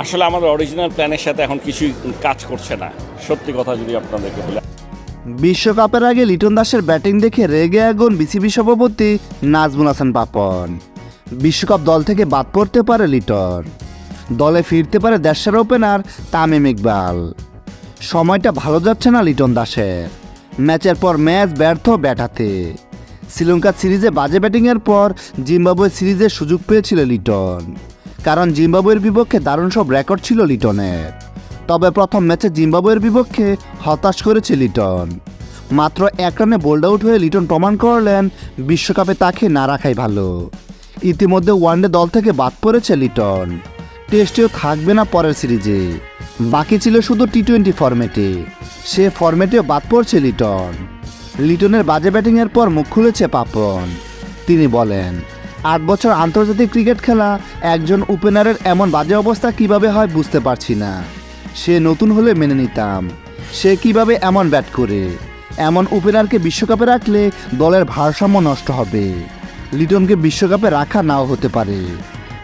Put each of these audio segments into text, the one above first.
আসলে আমাদের অরিজিনাল প্ল্যানের সাথে এখন কিছুই কাজ করছে না। সত্যি কথা যদি আপনাদেরকে বলি। বিশ্বকাপের আগে লিটন দাসের ব্যাটিং দেখে রেগে আগুন বিসিবি সভাপতি নাজমুল হাসান পাপন। বিশ্বকাপ দল থেকে বাদ পড়তে পারে লিটন। দলে ফিরতে পারে দেশের ওপেনার তামিম ইকবাল। সময়টা ভালো যাচ্ছে না লিটন দাসের। ম্যাচের পর ম্যাচ ব্যর্থ ব্যাটাতে। শ্রীলঙ্কা সিরিজে বাজে ব্যাটিংয়ের পর জিম্বাবুয়ে সিরিজের সুযোগ পেয়েছিল লিটন। কারণ জিম্বাবুয়ের বিপক্ষে দারুণ সব রেকর্ড ছিল লিটনের। তবে প্রথম ম্যাচে জিম্বাবুয়ের বিপক্ষে হতাশ করেছে লিটন। মাত্র এক রানে বোল্ড আউট হয়ে লিটন প্রমাণ করলেন, বিশ্বকাপে তাকে না রাখাই ভালো। ইতিমধ্যে ওয়ানডে দল থেকে বাদ পড়েছে লিটন। টেস্টেও থাকবে না পরের সিরিজে। বাকি ছিল শুধু টি টোয়েন্টি ফরম্যাটে। সে ফরম্যাটেও বাদ পড়ছে লিটন। লিটনের বাজে ব্যাটিংয়ের পর মুখ খুলেছে পাপন। তিনি বলেন আট বছর আন্তর্জাতিক ক্রিকেট খেলা, একজন ওপেনারের এমন বাজে অবস্থা কীভাবে হয় বুঝতে পারছি না। সে নতুন হলে মেনে নিতাম। সে কীভাবে এমন ব্যাট করে? এমন ওপেনারকে বিশ্বকাপে রাখলে দলের ভারসাম্য নষ্ট হবে। লিটনকে বিশ্বকাপে রাখা নাও হতে পারে।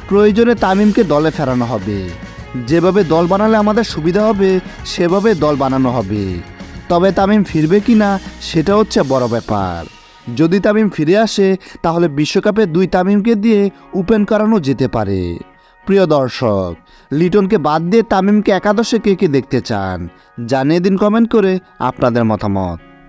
প্রয়োজনে তামিমকে দলে ফেরানো হবে। যেভাবে দল বানালে আমাদের সুবিধা হবে, সেভাবে দল বানানো হবে। তবে তামিম ফিরবে কি না সেটা হচ্ছে বড় ব্যাপার। যদি তামিম ফিরে আসে, তাহলে বিশ্বকাপে দুই তামিমকে দিয়ে ওপেন করানো যেতে পারে। প্রিয় দর্শক, লিটনকে বাদ দিয়ে তামিমকে একাদশে কে কে দেখতে চান? জানিয়ে দিন কমেন্ট করে আপনাদের মতামত।